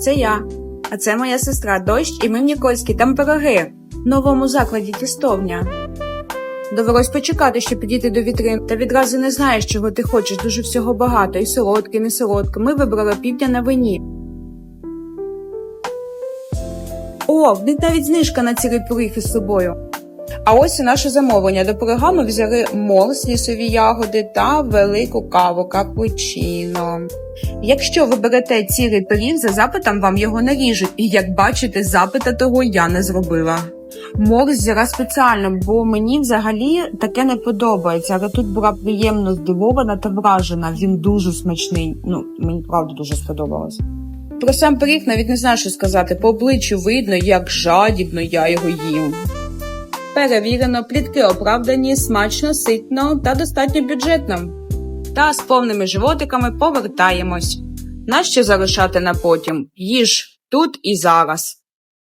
Це я. А це моя сестра Дощ і ми в Нікольській, там пироги. В новому закладі тістовня. Довелось почекати, щоб підійти до вітрин, та відразу не знаєш, чого ти хочеш, дуже всього багато, і солодке, і не солодке. Ми вибрали півдня на вині. О, в них навіть знижка на цілий пиріг із собою. А ось і наше замовлення. До пирога ми взяли морс, лісові ягоди та велику каву капучино. Якщо ви берете цілий пиріг, за запитом вам його наріжуть, і як бачите, запита того я не зробила. Морс спеціально, бо мені взагалі таке не подобається, але тут була приємно здивована та вражена. Він дуже смачний. Ну, мені правда дуже сподобалось. Про сам пиріг навіть не знаю, що сказати. По обличчю видно, як жадібно я його їм. Перевірено, плітки оправдані, смачно, ситно та достатньо бюджетно. Та з повними животиками повертаємось. Нащо залишати на потім? Їж тут і зараз.